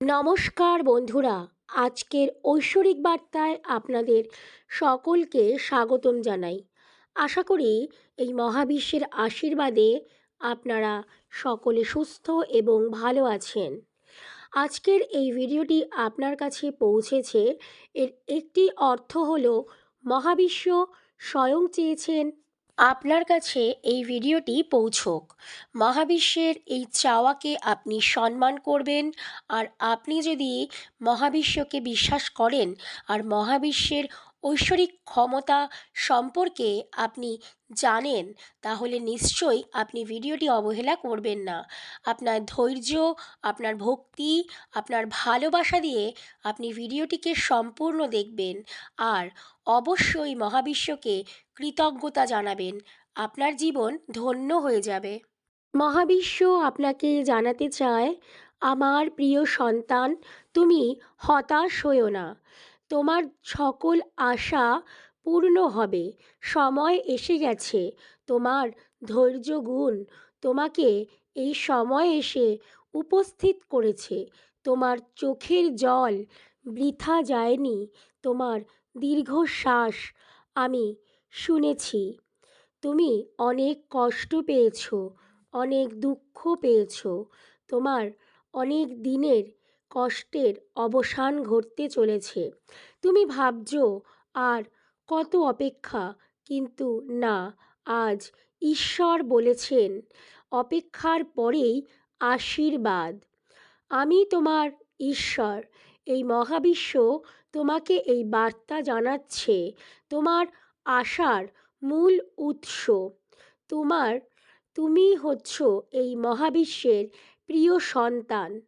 নমস্কার বন্ধুরা, আজকের ঐশ্বরিক বার্তায় আপনাদের সকলকে স্বাগতম জানাই। আশা করি এই মহাবিশ্বের আশীর্বাদে আপনারা সকলে সুস্থ এবং ভালো আছেন। আজকের এই ভিডিওটি আপনার কাছে পৌঁছেছে, এর একটি অর্থ হল, মহাবিশ্ব স্বয়ং চেয়েছেন আপনার কাছে এই ভিডিওটি পৌঁছোক। মহাবিশ্বের এই চাওয়াকে আপনি সম্মান করবেন আর আপনি যদি মহাবিশ্বকে বিশ্বাস করেন আর মহাবিশ্বের ঐশ্বরিক ক্ষমতা সম্পর্কে আপনি জানেন, তাহলে নিশ্চয়ই আপনি ভিডিওটি অবহেলা করবেন না। আপনার ধৈর্য, আপনার ভক্তি, আপনার ভালোবাসা দিয়ে আপনি ভিডিওটিকে সম্পূর্ণ দেখবেন। আর অবশ্যই মহাবিশ্বকে কৃতজ্ঞতা জানাবেন। আপনার জীবন ধন্য হয়ে যাবে। মহাবিশ্ব আপনাকে জানাতে চায়, আমার প্রিয় সন্তান, তুমি হতাশ হইও না। তোমার সকল আশা পূর্ণ হবে। সময় এসে গেছে। তোমার ধৈর্য গুণ তোমাকে এই সময় এসে উপস্থিত করেছে। তোমার চোখের জল বৃথা যায়নি। তোমার দীর্ঘশ্বাস, আমি শুনেছি। তুমি অনেক কষ্ট পেয়েছ, অনেক দুঃখ পেয়েছ। তোমার অনেক দিনের কষ্টের অবসান ঘটতে চলেছে। তুমি ভাবছ, আর কত অপেক্ষা? কিন্তু না, আজ ঈশ্বর বলেছেন, অপেক্ষার পরেই আশীর্বাদ। আমি তোমার ঈশ্বর, এই মহাবিশ্ব তোমাকে এই বার্তা জানাচ্ছে তোমার আশার মূল উৎস। তোমার, তুমি হচ্ছ এই মহাবিশ্বের প্রিয় সন্তান।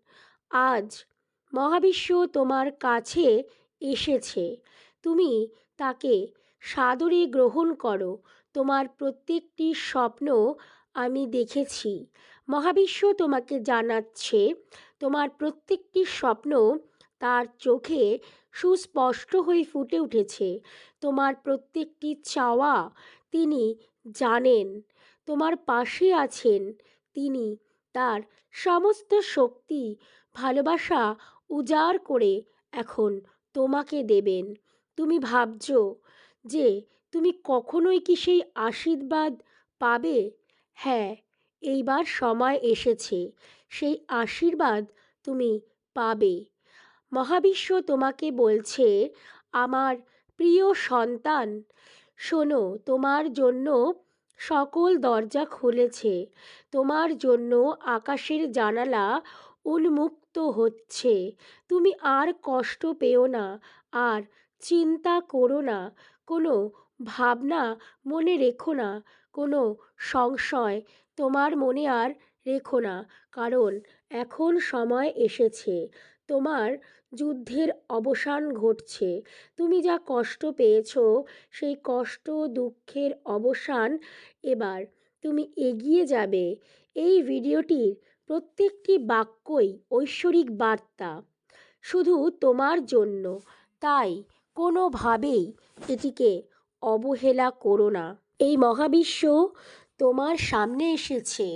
আজ মহাবিশ্ব তোমার কাছে এসেছে। তুমি তাকে সাদরে গ্রহণ করো। তোমার প্রত্যেকটি স্বপ্ন আমি দেখেছি। মহাবিশ্ব তোমাকে জানাচ্ছে, তোমার প্রত্যেকটি স্বপ্ন তার চোখে সুস্পষ্ট হয়ে ফুটে উঠেছে। তোমার প্রত্যেকটি চাওয়া তিনি জানেন, তোমার পাশে আছেন তিনি তার সমস্ত শক্তি, ভালোবাসা উজাড় করে এখন তোমাকে দেবেন। তুমি ভাবছ যে তুমি কখনোই কি সেই আশীর্বাদ পাবে? হ্যাঁ এইবার সময় এসেছে, সেই আশীর্বাদ তুমি পাবে। মহাবিশ্ব তোমাকে বলছে, আমার প্রিয় সন্তান, শোনো, তোমার জন্য সকল দরজা খুলেছে। তোমার জন্য আকাশের জানালা উন্মুক্ত হচ্ছে। তুমি আর কষ্ট পেও না, আর চিন্তা করো না। কোনো ভাবনা মনে রেখো না, কোনো সংশয় তোমার মনে আর রেখো না, কারণ এখন সময় এসেছে। তোমার যুদ্ধের অবসান ঘটছে। তুমি যা কষ্ট পেয়েছ, সেই কষ্ট, দুঃখের অবসান এবার তুমি এগিয়ে যাবে। এই ভিডিওটির প্রত্যেকটি বাক্যই ঐশ্বরিক বার্তা, শুধু তোমার জন্য। তাই কোনোভাবেই এটিকে অবহেলা করো না। এই মহাবিশ্ব তোমার সামনে এসেছে।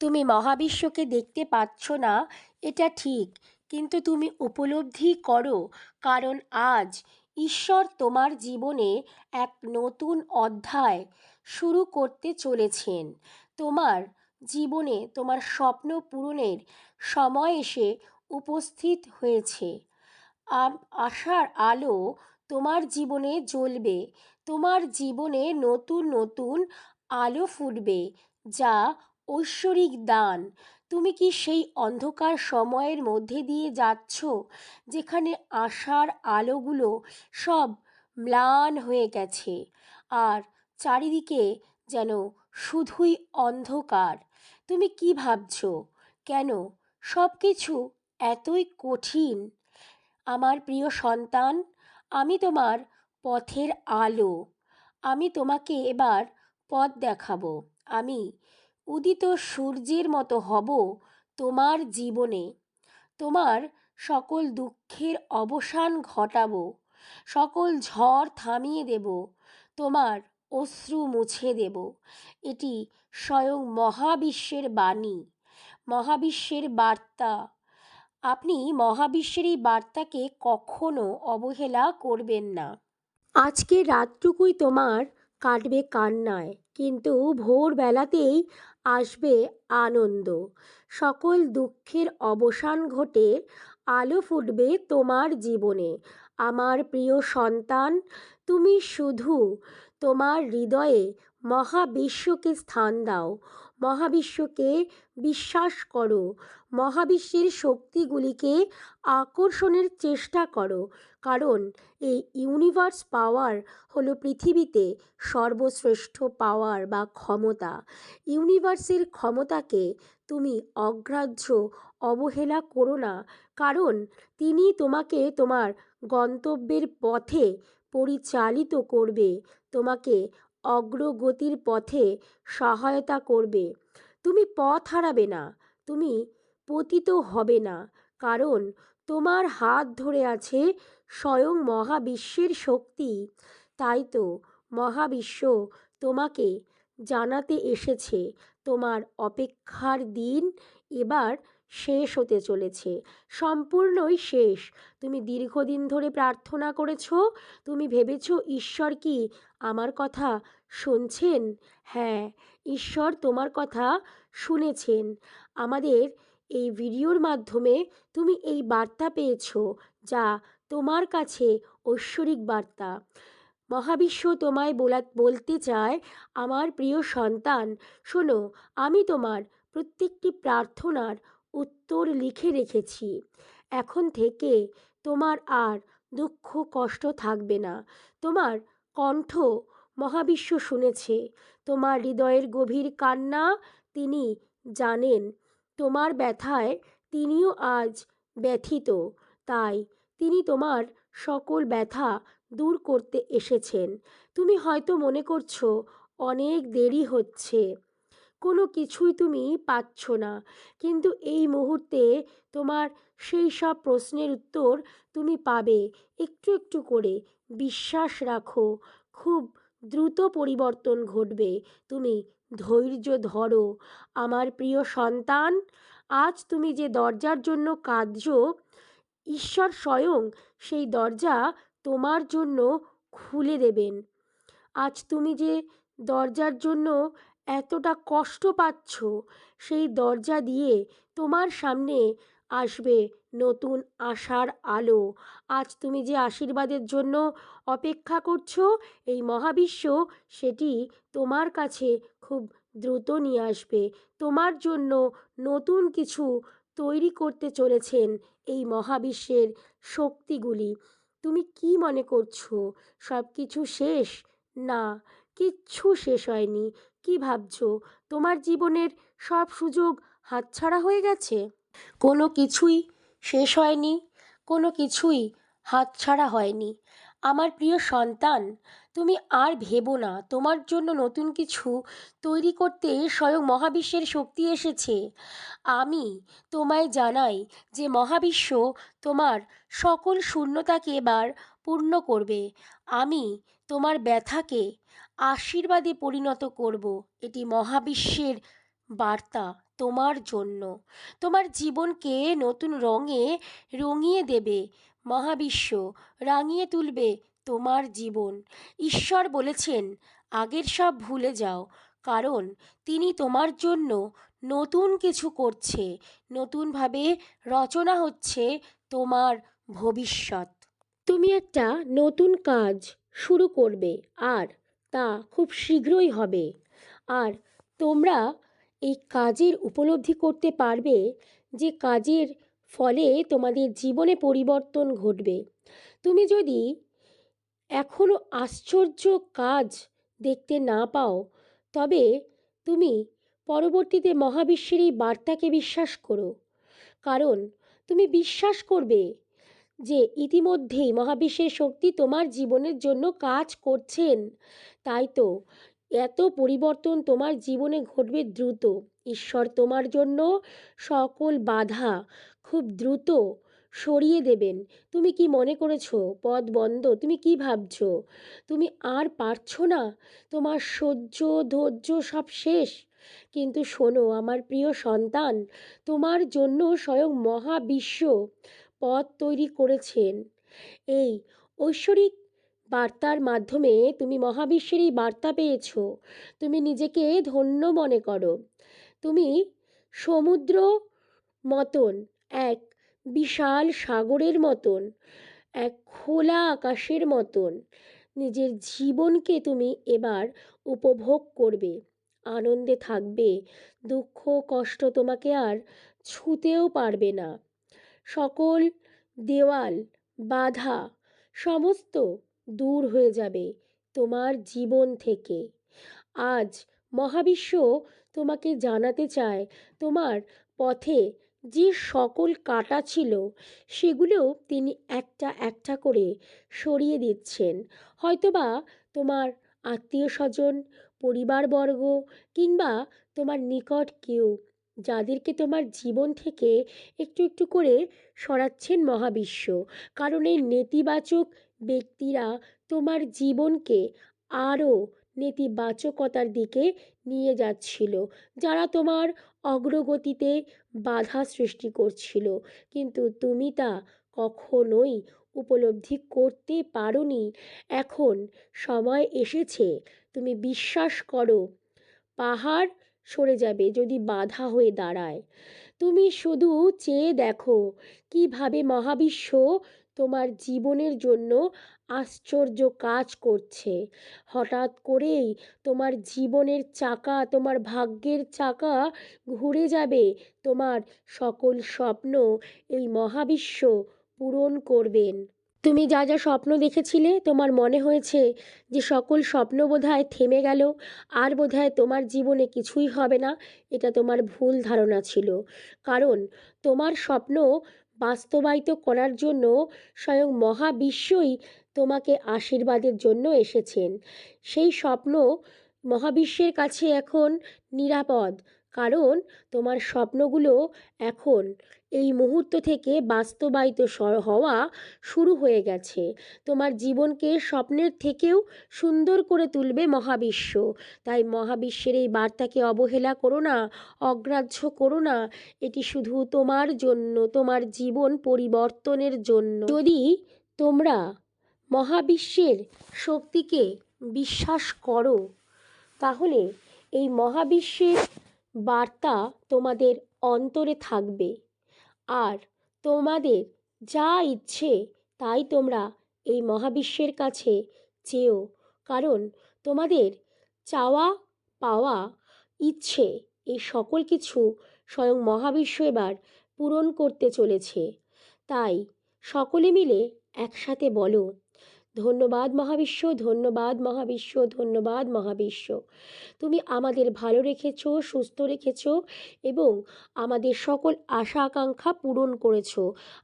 তুমি মহাবিশ্বকে দেখতে পাচ্ছ না, এটা ঠিক। কিন্তু তুমি উপলব্ধি করো, কারণ আজ ঈশ্বর তোমার জীবনে এক নতুন অধ্যায় শুরু করতে চলেছেন। তোমার জীবনে তোমার স্বপ্ন পূরণের সময় এসে উপস্থিত হয়েছে। আশার আলো তোমার জীবনে জ্বলবে, তোমার জীবনে নতুন নতুন আলো ফুটবে, যা ঐশ্বরিক দান। তুমি কি সেই অন্ধকার সময়ের মধ্যে দিয়ে যাচ্ছ, যেখানে আশার আলোগুলো সব ম্লান হয়ে গেছে, আর চারিদিকে যেন শুধুই অন্ধকার? তুমি কি ভাবছ? কেন? সব কিছু এতই কঠিন। আমার প্রিয় সন্তান, আমি তোমার পথের আলো। আমি তোমাকে এবার পথ দেখাবো। আমি উদিত সূর্যের মতো হব তোমার জীবনে। তোমার সকল দুঃখের অবসান ঘটাবো, সকল ঝড় থামিয়ে দেব, তোমার অশ্রু মুছে দেব। এটি স্বয়ং মহাবিশ্বের বাণী, মহাবিশ্বের বার্তা। আপনি মহাবিশ্বের এই বার্তাকে কখনো অবহেলা করবেন না। আজকে রাতটুকুই তোমার কাটবে কান্নায়, কিন্তু ভোরবেলাতেই আসবে আনন্দ। সকল দুঃখের অবসান ঘটে, আলো ফুটবে তোমার জীবনে। আমার প্রিয় সন্তান, তুমি শুধু তোমার হৃদয়ে মহাবিশ্বকে স্থান দাও। মহাবিশ্বকে বিশ্বাস করো। মহাবিশ্বের শক্তিগুলিকে আকর্ষণের চেষ্টা করো। কারণ, এই ইউনিভার্স পাওয়ার হলো পৃথিবীতে সর্বশ্রেষ্ঠ পাওয়ার বা ক্ষমতা। ইউনিভার্সের ক্ষমতাকে তুমি অগ্রাহ্য, অবহেলা করো না। কারণ তিনি তোমাকে তোমার গন্তব্যের পথে পরিচালিত করবে। তোমাকে অগ্রগতির পথে সহায়তা করবে। তুমি পথ হারাবে না, তুমি পতিত হবে না, কারণ তোমার হাত ধরে আছে স্বয়ং মহাবিশ্বের শক্তি। তাই তো মহাবিশ্ব তোমাকে জানাতে এসেছে, তোমার অপেক্ষার দিন এবার শেষ হতে চলেছে। সম্পূর্ণই শেষ। তুমি দীর্ঘদিন ধরে প্রার্থনা করেছ। তুমি ভেবেছ, ঈশ্বর কি আমার কথা শুনছেন? হ্যাঁ ঈশ্বর তোমার কথা শুনেছেন। আমাদের এই ভিডিওর মাধ্যমে তুমি এই বার্তা পেয়েছ, যা তোমার কাছে ঐশ্বরিক বার্তা। মহাবিশ্ব তোমায় বলা, বলতে চায়, আমার প্রিয় সন্তান, শোনো, আমি তোমার প্রত্যেকটি প্রার্থনার উত্তর লিখে রেখেছি। এখন থেকে তোমার আর দুঃখ কষ্ট থাকবে না। তোমার কণ্ঠ মহাবিশ্ব শুনেছে। তোমার হৃদয়ের গভীর কান্না তিনি জানেন। তোমার ব্যথায় তিনিও আজ ব্যথিত। তাই তিনি তোমার সকল ব্যথা দূর করতে এসেছেন। তুমি হয়তো মনে করছ, অনেক দেরি হচ্ছে। কোনো কিছুই তুমি পাচ্ছ না। কিন্তু এই মুহূর্তে তোমার সেই সব প্রশ্নের উত্তর তুমি পাবে। একটু একটু করে বিশ্বাস রাখো, খুব দ্রুত পরিবর্তন ঘটবে। তুমি ধৈর্য ধরো। আমার প্রিয় সন্তান, আজ তুমি যে দরজার জন্য কাঁদছ, ঈশ্বর স্বয়ং সেই দরজা তোমার জন্য খুলে দেবেন। আজ তুমি যে দরজার জন্য এতটা কষ্ট পাচ্ছ? সেই দরজা দিয়ে তোমার সামনে আসবে নতুন আশার আলো। আজ তুমি যে আশীর্বাদের জন্য অপেক্ষা করছ, এই মহাবিশ্ব সেটি তোমার কাছে খুব দ্রুত নিয়ে আসবে। তোমার জন্য নতুন কিছু তৈরি করতে চলেছেন এই মহাবিশ্বের শক্তিগুলি। তুমি কি মনে করছ সব কিছু শেষ? না। কিচ্ছু শেষ হয়নি। কি ভাবছ? তোমার জীবনের সব সুযোগ হাতছাড়া হয়ে গেছে? কোনো কিছুই শেষ হয়নি, কোনো কিছুই হাতছাড়া হয়নি। আমার প্রিয় সন্তান, তুমি আর ভেবো না। তোমার জন্য নতুন কিছু তৈরি করতে স্বয়ং মহাবিশ্বের শক্তি এসেছে। আমি তোমায় জানাই যে মহাবিশ্ব তোমার সকল শূন্যতাকে এবার পূর্ণ করবে। আমি তোমার ব্যথাকে আশীর্বাদে পরিণত করব। এটি মহাবিশ্বের বার্তা তোমার জন্য। তোমার জীবনকে নতুন রঙে রঙিয়ে দেবে। মহাবিশ্ব রাঙিয়ে তুলবে তোমার জীবন। ঈশ্বর বলেছেন, আগের সব ভুলে যাও, কারণ তিনি তোমার জন্য নতুন কিছু করছে। নতুনভাবে রচনা হচ্ছে তোমার ভবিষ্যৎ। তুমি একটা নতুন কাজ শুরু করবে, আর তা খুব শীঘ্রই হবে। আর তোমরা এই কাজের উপলব্ধি করতে পারবে যে কাজের ফলে তোমাদের জীবনে পরিবর্তন ঘটবে। তুমি যদি এখনও আশ্চর্য কাজ দেখতে না পাও, তবে তুমি পরবর্তীতে মহাবিশ্বের এই বার্তাকে বিশ্বাস করো। কারণ তুমি বিশ্বাস করবে যে ইতিমধ্যেই মহাবিশ্বের শক্তি তোমার জীবনের জন্য কাজ করছেন। তাই তো, এত পরিবর্তন তোমার জীবনে ঘটবে দ্রুত। ঈশ্বর তোমার জন্য সকল বাধা খুব দ্রুত সরিয়ে দেবেন। তুমি কি মনে করেছ পদ বন্ধ? তুমি কি ভাবছ? তুমি আর পারছ না? তোমার সহ্য, ধৈর্য সব শেষ। কিন্তু শোনো, আমার প্রিয় সন্তান, তোমার জন্য স্বয়ং মহাবিশ্ব পথ তৈরি করেছেন। এই ঐশ্বরিক বার্তার মাধ্যমে তুমি মহাবিশ্বের এই বার্তা পেয়েছ। তুমি নিজেকে ধন্য মনে করো। তুমি সমুদ্র মতন, এক বিশাল সাগরের মতন, এক খোলা আকাশের মতন নিজের জীবনকে তুমি এবার উপভোগ করবে। আনন্দে থাকবে, দুঃখ কষ্ট তোমাকে আর ছুঁতেও পারবে না। সকল দেওয়াল, বাধা সমস্ত দূর হয়ে যাবে তোমার জীবন থেকে। আজ মহাবিশ্ব তোমাকে জানাতে চায় তোমার পথে যে সকল কাটা ছিল, সেগুলো তিনি একটা একটা করে সরিয়ে দিচ্ছেন। হয়তোবা তোমার আত্মীয় স্বজন, পরিবারবর্গ কিংবা তোমার নিকট কেউ যাদেরকে তোমার জীবন থেকে একটু একটু করে সরাচ্ছেন মহাবিশ্ব। কারণ এই নেতিবাচক ব্যক্তিরা তোমার জীবনকে আরও নেতিবাচকতার দিকে নিয়ে যাচ্ছিল, যারা তোমার অগ্রগতিতে বাধা সৃষ্টি করছিল। কিন্তু তুমি তা কখনোই উপলব্ধি করতে পারোনি। এখন সময় এসেছে, তুমি বিশ্বাস করো, পাহাড় সরে যাবে যদি বাধা হয়ে দাঁড়ায়। তুমি শুধু চেয়ে দেখো কীভাবে মহাবিশ্ব তোমার জীবনের জন্য আশ্চর্য কাজ করছে। হঠাৎ করেই তোমার জীবনের চাকা, তোমার ভাগ্যের চাকা ঘুরে যাবে, তোমার সকল স্বপ্ন এই মহাবিশ্ব পূরণ করবেন। তুমি যা যা স্বপ্ন দেখেছিলে, তোমার মনে হয়েছে যে সকল স্বপ্ন বোধহয় থেমে গেল, আর বোধহয় তোমার জীবনে কিছুই হবে না, এটা তোমার ভুল ধারণা ছিল। কারণ তোমার স্বপ্ন বাস্তবায়িত করার জন্য স্বয়ং মহাবিশ্বই তোমাকে আশীর্বাদের জন্য এসেছেন। সেই স্বপ্ন মহাবিশ্বের কাছে এখন নিরাপদ কারণ তোমার স্বপ্নগুলো এখন এই মুহূর্ত থেকে বাস্তবায়িত হওয়া শুরু হয়ে গেছে। তোমার জীবনকে স্বপ্নের থেকেও সুন্দর করে তুলবে মহাবিশ্ব। তাই মহাবিশ্বের এই বার্তাকে অবহেলা করো না, অগ্রাহ্য করো না। এটি শুধু তোমার জন্য, তোমার জীবন পরিবর্তনের জন্য। যদি তোমরা মহাবিশ্বের শক্তিকে বিশ্বাস করো, তাহলে এই মহাবিশ্বের বার্তা তোমাদের অন্তরে থাকবে। আর তোমাদের যা ইচ্ছে তাই তোমরা এই মহাবিশ্বের কাছে চেয়েও কারণ তোমাদের চাওয়া পাওয়া ইচ্ছে এই সকল কিছু স্বয়ং মহাবিশ্ব এবার পূরণ করতে চলেছে। তাই সকলে মিলে একসাথে বলো ধন্যবাদ মহাবিশ্ব ধন্যবাদ মহাবিশ্ব ধন্যবাদ মহাবিশ্ব। তুমি আমাদের ভালো রেখেছ, সুস্থ রেখেছ এবং আমাদের সকল আশা আকাঙ্ক্ষা পূরণ করেছ।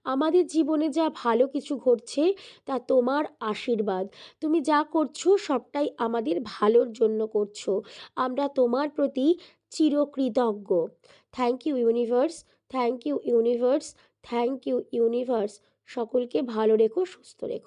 আমাদের জীবনে যা ভালো কিছু ঘটছে, তা তোমার আশীর্বাদ। তুমি যা করছ, সবটাই আমাদের ভালোর জন্য করছ। আমরা তোমার প্রতি চিরকৃতজ্ঞ। Thank you universe thank you universe thank you universe সকলকে ভালো রেখো, সুস্থ রেখো।